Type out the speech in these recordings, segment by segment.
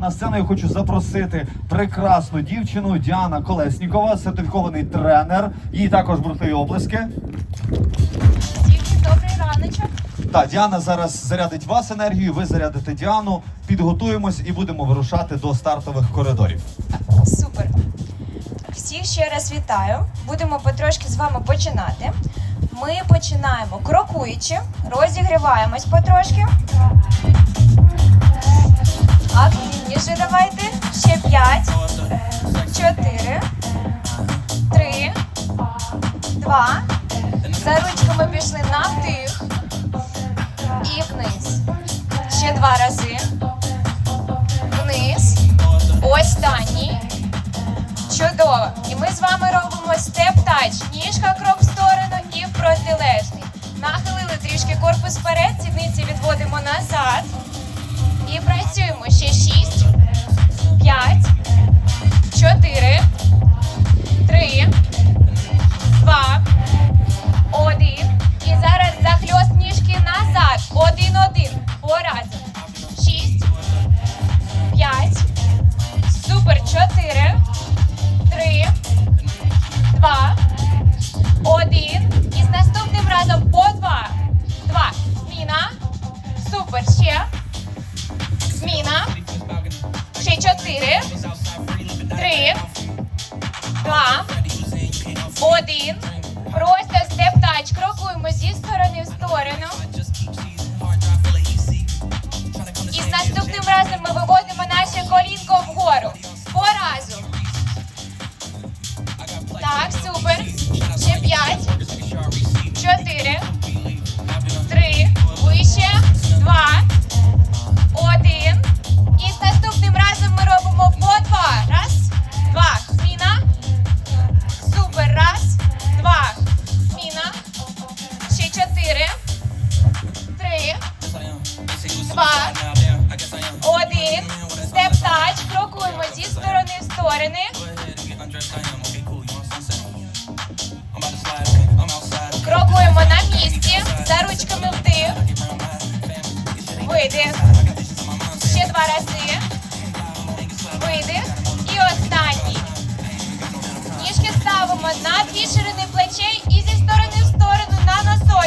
на сцену я хочу запросити прекрасну дівчину Діана Колеснікова, сертифікований тренер. Їй також бурхливі оплески. Всім добрий раночок. Так, Діана зараз зарядить вас енергією, ви зарядите Діану. Підготуємось і будемо вирушати до стартових коридорів. Супер. Всіх ще раз вітаю. Будемо потрошки з вами починати. Ми починаємо крокуючи, розігріваємось потрошки. Активніше давайте. Ще 5, 4, 3, 2. За ручками пішли на вдих і вниз. Ще два рази. Вниз. Останній. Чудово. І ми з вами робимо степ-тач. Ніжка крок в сторону і в протилежний. Нахилили трішки корпус вперед, сідниці відводимо назад. І працюємо ще 6, Один. Степ-тач. Крокуємо зі сторони в сторони. Крокуємо на місці. За ручками вдих. Видих. Ще два рази. Видих. І останній. Ніжки ставимо на дві ширини плечей і зі сторони в сторону на носочок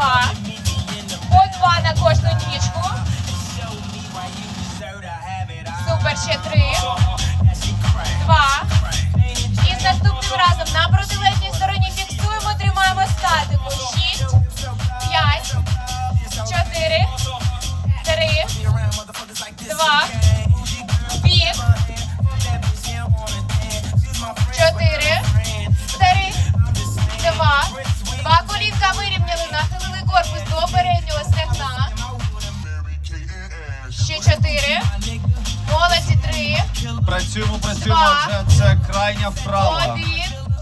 Два. По два на кожну ніжку. Супер, ще три. Два. І з наступним разом на протилежній стороні Працюємо, працюємо. Два. Це, це крайня вправа. Один.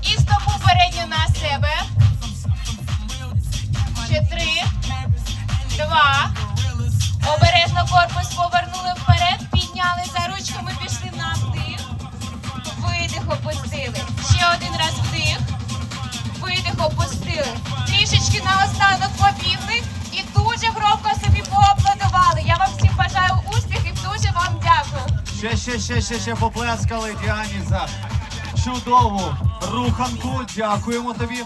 І стопу передню на себе. Ще три. Два. Обережно корпус Ще, ще, ще, ще, ще поплескали Діані за чудову руханку. Дякуємо тобі.